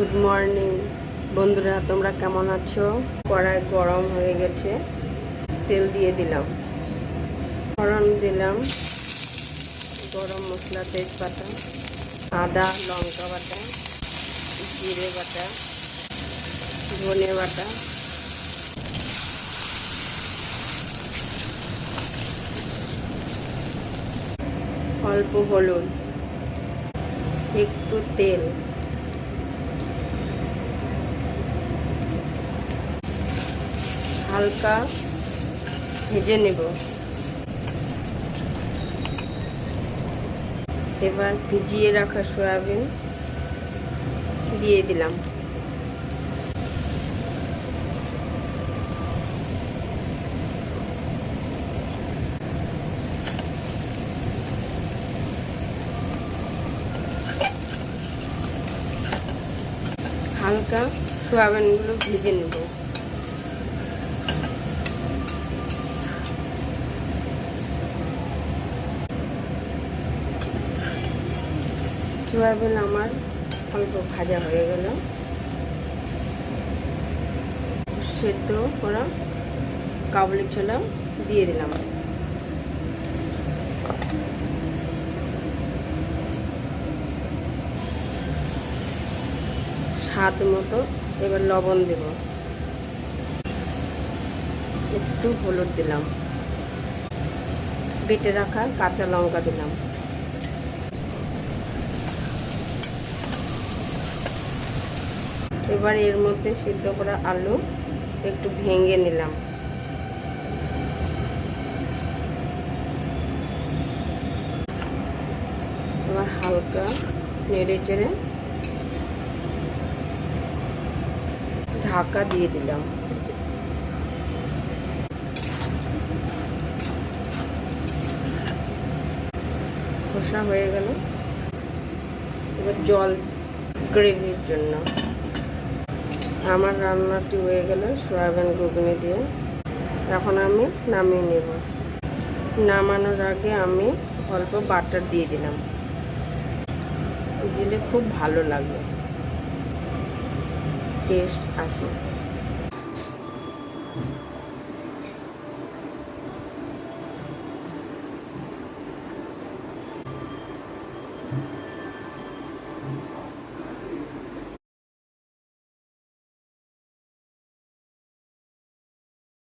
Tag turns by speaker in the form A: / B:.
A: Good morning বন্ধুরা, তোমরা কেমন আছো? কড়াই গরম হয়ে গেছে। তেল দিয়ে দিলাম। ফোড়ন দিলাম। গরম মশলা, তেজপাতা, আদা, লঙ্কা বাটা, জিরে বাটা, ধনে বাটা, অল্প হলুদ, একটু তেল। হালকা ভেজে নেব। এবার ভিজিয়ে রাখা সয়াবিন দিয়ে দিলাম। হালকা সোয়াবিনগুলো ভেজে নেব। সোয়াবিন আমার অল্প ভাজা হয়ে গেল। সেদ্ধ করা কাবলি ছোলা দিয়ে দিলাম। স্বাদ মতো এবার লবণ দেব। একটু হলুদ দিলাম। বেটে রাখা কাঁচা লঙ্কা দিলাম। এবার এর মধ্যে সিদ্ধ করা আলু একটু ভেঙে নিলাম। এবার হালকা নেড়ে চেড়ে ঢাকা দিয়ে দিলাম। কষা হয়ে গেল। এবার জল গ্রেভির জন্য। আমার রান্নাটি হয়ে গেল সয়াবিন ঘুগনি দিয়ে এখন আমি নামিয়ে নেব। নামানোর আগে আমি অল্প বাটার দিয়ে দিলাম। দিলে খুব ভালো লাগবে টেস্ট আসে।